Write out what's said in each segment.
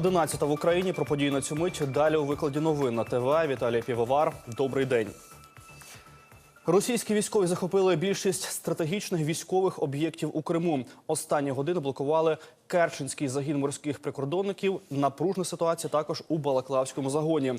11 в Україні про події на цю мить. Далі у викладі новин на ТВ. Віталій Півовар. Добрий день. Російські військові захопили більшість стратегічних військових об'єктів у Криму. Останні години блокували Керченський загін морських прикордонників. Напружна ситуація також у Балаклавському загоні.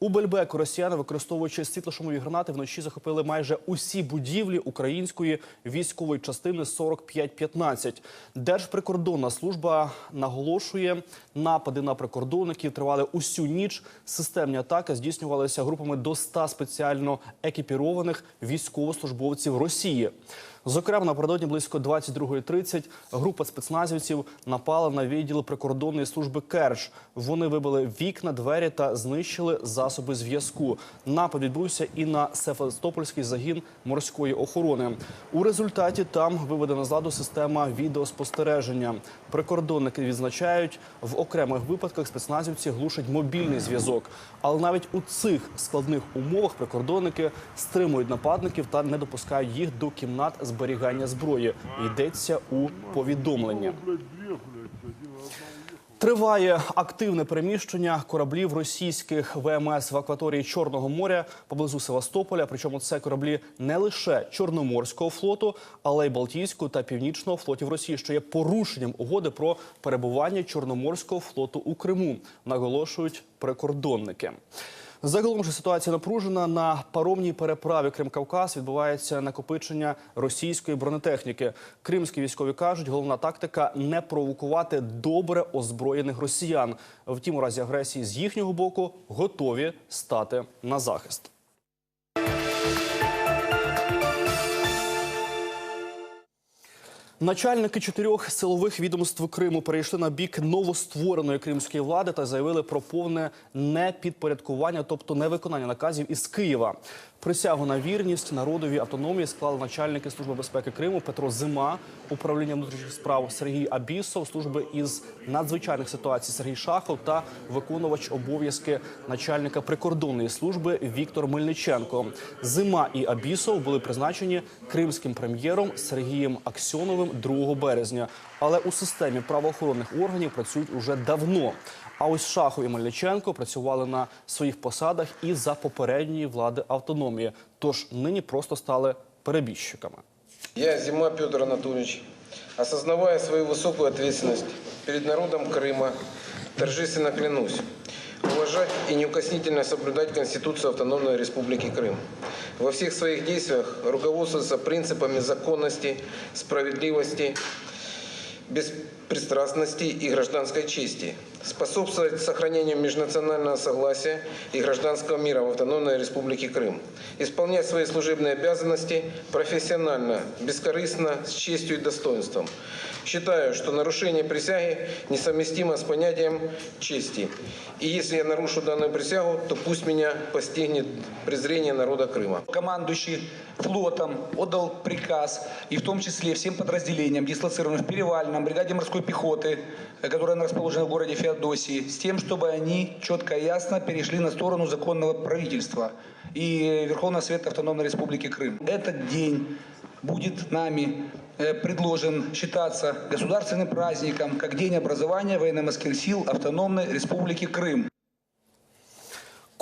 У Бельбеку росіяни, використовуючи світлошумові гранати, вночі захопили майже усі будівлі української військової частини 4515. Держприкордонна служба наголошує, напади на прикордонників тривали усю ніч. Системні атаки здійснювалися групами до 100 спеціально екіпірованих військовослужбовців Росії. Зокрема, напередодні близько 22.30 група спецназівців напала на відділ прикордонної служби Керч. Вони вибили вікна, двері та знищили засоби зв'язку. Напад відбувся і на Севастопольський загін морської охорони. У результаті там виведена з ладу система відеоспостереження. Прикордонники відзначають, в окремих випадках спецназівці глушать мобільний зв'язок. Але навіть у цих складних умовах прикордонники стримують нападників та не допускають їх до кімнат зберігання зброї. Йдеться у повідомленні. Триває активне переміщення кораблів російських ВМС в акваторії Чорного моря поблизу Севастополя. Причому це кораблі не лише Чорноморського флоту, але й Балтійського та Північного флотів Росії, що є порушенням угоди про перебування Чорноморського флоту у Криму. Наголошують прикордонники. Загалом же ситуація напружена на паромній переправі Крим-Кавказ відбувається накопичення російської бронетехніки. Кримські військові кажуть, головна тактика не провокувати добре озброєних росіян. Втім, у разі агресії з їхнього боку готові стати на захист. Начальники чотирьох силових відомств Криму перейшли на бік новоствореної кримської влади та заявили про повне непідпорядкування, тобто невиконання наказів із Києва. Присягу на вірність народові автономії склали начальники служби безпеки Криму Петро Зима, управління внутрішніх справ Сергій Абісов, служби із надзвичайних ситуацій Сергій Шахов та виконувач обов'язки начальника прикордонної служби Віктор Мельниченко. Зима і Абісов були призначені кримським прем'єром Сергієм Аксьоновим 2 березня. Але у системі правоохоронних органів працюють уже давно. А ось Шахов і Мельниченко працювали на своїх посадах і за попередньої влади автономії. Тож нині просто стали перебіжчиками. Я, Зима Петр Анатольевич, осознавая свою высокую ответственность перед народом Крыма, торжественно клянусь уважать и неукоснительно соблюдать Конституцию Автономной Республики Крым. Во всех своих действиях руководствоваться принципами законности, справедливости, беспристрастности и гражданской чести, способствовать сохранению межнационального согласия и гражданского мира в Автономной Республике Крым, исполнять свои служебные обязанности профессионально, бескорыстно, с честью и достоинством. Считаю, что нарушение присяги несовместимо с понятием чести. И если я нарушу данную присягу, то пусть меня постигнет презрение народа Крыма. командующий флотом отдал приказ, и в том числе всем подразделениям, дислоцированным в Перевальном, бригаде морской пехоты, которая расположена в городе Феодосии, с тем, чтобы они четко и ясно перешли на сторону законного правительства и Верховного Совета Автономной Республики Крым. Этот день будет нами предложен считаться государственным праздником, как День образования военно-морских сил Автономной Республики Крым.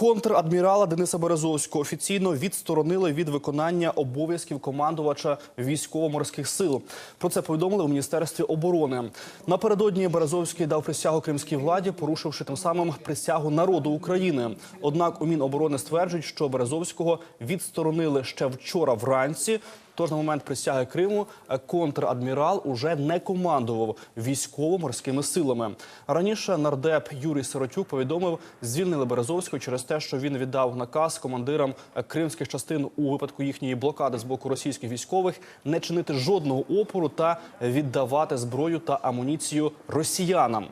Контрадмірала Дениса Березовського офіційно відсторонили від виконання обов'язків командувача військово-морських сил. Про це повідомили у міністерстві оборони. Напередодні Березовський дав присягу кримській владі, порушивши тим самим присягу народу України. Однак у Міноборони стверджують, що Березовського відсторонили ще вчора вранці. Тож на момент присяги Криму е, контрадмірал уже не командував військово-морськими силами. Раніше нардеп Юрій Сиротюк повідомив, звільнили Березовського через те, що він віддав наказ командирам е, кримських частин у випадку їхньої блокади з боку російських військових не чинити жодного опору та віддавати зброю та амуніцію росіянам.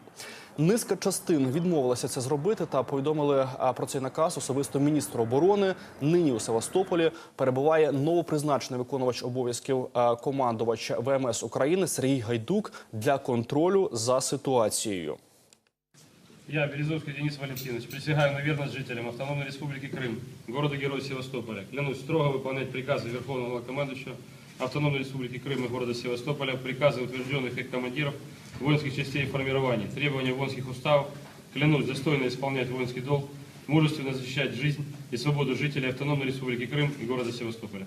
Низка частин відмовилася це зробити та повідомили а, про цей наказ особисто міністр оборони. Нині у Севастополі перебуває новопризначений виконувач обов'язків а, командувача ВМС України Сергій Гайдук для контролю за ситуацією. Я, Березовский Денис Валентинович, присягаю на верность жителям Автономной Республики Крым, города-героя Севастополя. Клянусь строго выполнять приказы Верховного командующего Автономной Республики Крым и города Севастополя, приказы утвержденных их командиров воинских частей и формирований, требования воинских уставов Клянусь достойно исполнять воинский долг, мужественно защищать жизнь и свободу жителей Автономной Республики Крым и города Севастополя.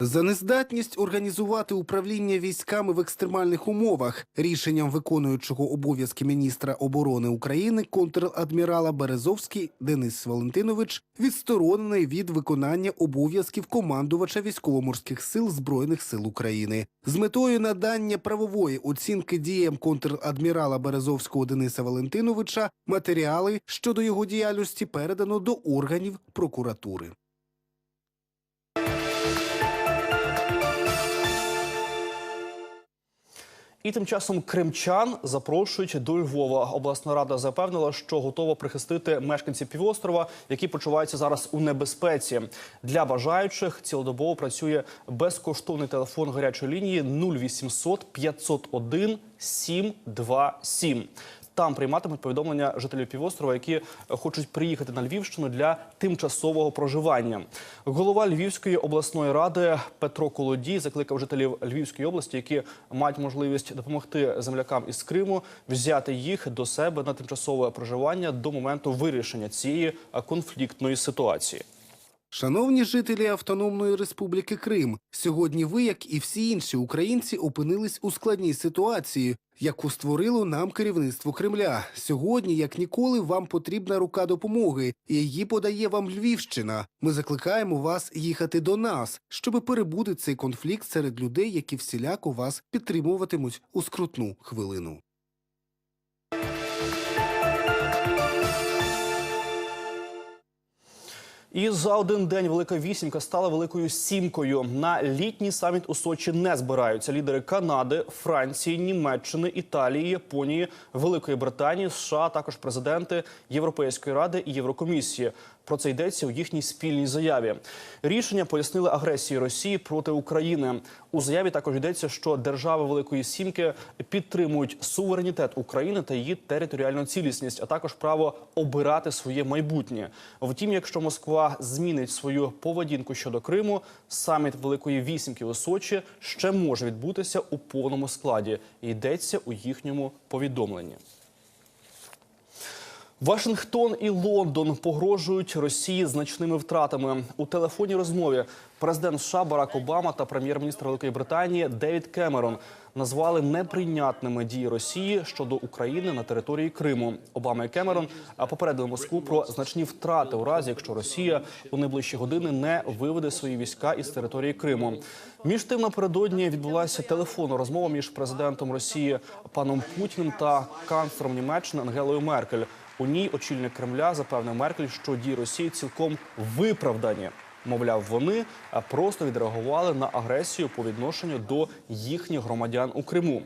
За нездатність організувати управління військами в екстремальних умовах рішенням виконуючого обов'язки міністра оборони України контр-адмірала Березовський Денис Валентинович відсторонений від виконання обов'язків командувача військово-морських сил збройних сил України з метою надання правової оцінки діям контр-адмірала Березовського Дениса Валентиновича матеріали щодо його діяльності передано до органів прокуратури. І тим часом кримчан запрошують до Львова. Обласна рада запевнила, що готова прихистити мешканців півострова, які почуваються зараз у небезпеці. Для бажаючих цілодобово працює безкоштовний телефон гарячої лінії 0800 501 727. Там прийматимуть повідомлення жителів півострова, які е, хочуть приїхати на Львівщину для тимчасового проживання. Голова Львівської обласної ради Петро Колодій закликав жителів Львівської області, які мають можливість допомогти землякам із Криму, взяти їх до себе на тимчасове проживання до моменту вирішення цієї е, конфліктної ситуації. Шановні жителі Автономної Республіки Крим, сьогодні ви, як і всі інші українці, опинились у складній ситуації, яку створило нам керівництво Кремля. Сьогодні, як ніколи, вам потрібна рука допомоги, і її подає вам Львівщина. Ми закликаємо вас їхати до нас, щоб перебути цей конфлікт серед людей, які всіляко вас підтримуватимуть у скрутну хвилину. І за один день велика вісімка стала великою сімкою. На літній саміт у Сочі не збираються лідери Канади, Франції, Німеччини, Італії, Японії, Великої Британії, США, також президенти Європейської ради і Єврокомісії. Про це йдеться у їхній спільній заяві. Рішення пояснили агресії Росії проти України. У заяві також йдеться, що держави Великої Сімки підтримують суверенітет України та її територіальну цілісність, а також право обирати своє майбутнє. Втім, якщо Москва змінить свою поведінку щодо Криму, саміт Великої Вісімки у Сочі ще може відбутися у повному складі. Йдеться у їхньому повідомленні. Вашингтон і Лондон погрожують Росії значними втратами у телефонній розмові. Президент США Барак Обама та прем'єр-міністр Великої Британії Девід Кемерон назвали неприйнятними дії Росії щодо України на території Криму. Обама і Кемерон попередили Москву про значні втрати у разі, якщо Росія у найближчі години не виведе свої війська із території Криму. Між тим напередодні відбулася телефонна розмова між президентом Росії паном Путіним та канцлером Німеччини Ангелою Меркель. У ній очільник Кремля запевнив Меркель, що дії Росії цілком виправдані. Мовляв, вони просто відреагували на агресію по відношенню до їхніх громадян у Криму.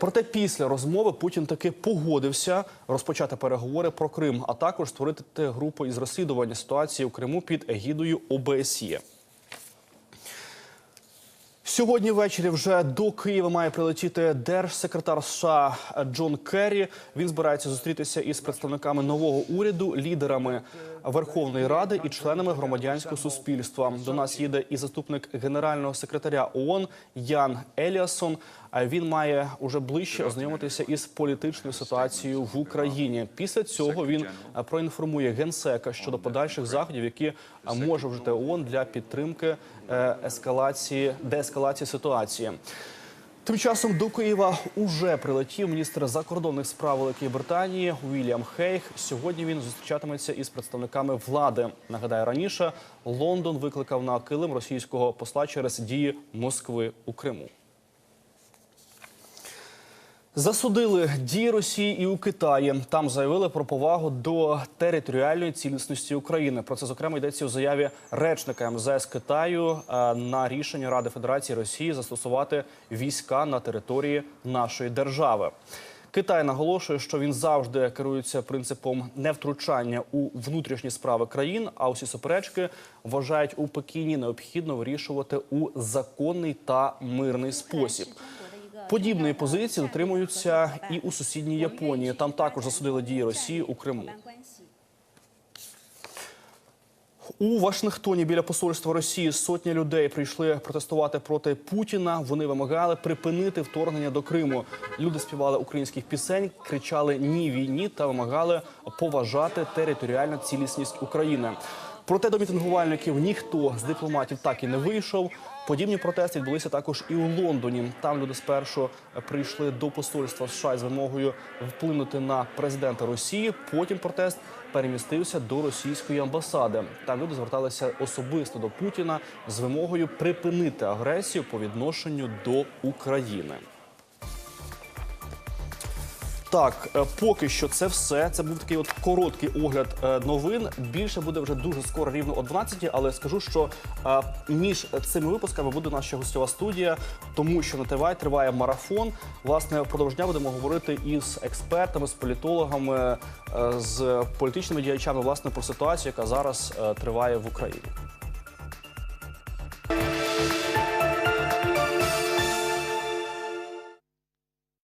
Проте після розмови Путін таки погодився розпочати переговори про Крим, а також створити групу із розслідування ситуації у Криму під егідою ОБСЄ. Сьогодні ввечері вже до Києва має прилетіти держсекретар США Джон Керрі. Він збирається зустрітися із представниками нового уряду, лідерами Верховної Ради і членами громадянського суспільства. До нас їде і заступник генерального секретаря ООН Ян Еліасон. Він має уже ближче ознайомитися із політичною ситуацією в Україні. Після цього він проінформує генсека щодо подальших заходів, які може вжити ООН для підтримки е, ескалації деескалації ситуації. Тим часом до Києва уже прилетів міністр закордонних справ Великої Британії Уільям Хейх. Сьогодні він зустрічатиметься із представниками влади. Нагадаю, раніше Лондон викликав на килим російського посла через дії Москви у Криму. Засудили дії Росії і у Китаї. Там заявили про повагу до територіальної цілісності України. Про це зокрема йдеться у заяві речника МЗС Китаю е, на рішення Ради Федерації Росії застосувати війська на території нашої держави. Китай наголошує, що він завжди керується принципом невтручання у внутрішні справи країн. А усі суперечки вважають у Пекіні необхідно вирішувати у законний та мирний спосіб. Подібної позиції дотримуються і у сусідній Японії. Там також засудили дії Росії у Криму. У Вашингтоні біля посольства Росії сотні людей прийшли протестувати проти Путіна. Вони вимагали припинити вторгнення до Криму. Люди співали українських пісень, кричали Ні війні та вимагали поважати територіальну цілісність України. Проте до мітингувальників ніхто з дипломатів так і не вийшов. Подібні протести відбулися також і у Лондоні. Там люди спершу прийшли до посольства США з вимогою вплинути на президента Росії. Потім протест перемістився до російської амбасади. Там люди зверталися особисто до Путіна з вимогою припинити агресію по відношенню до України. Так, е, поки що це все. Це був такий от короткий огляд е, новин. Більше буде вже дуже скоро, рівно о 12 але скажу, що е, між цими випусками буде наша гостьова студія, тому що на ТВ триває марафон. Власне, впродовж дня будемо говорити із експертами, з політологами, з політичними діячами власне про ситуацію, яка зараз триває в Україні.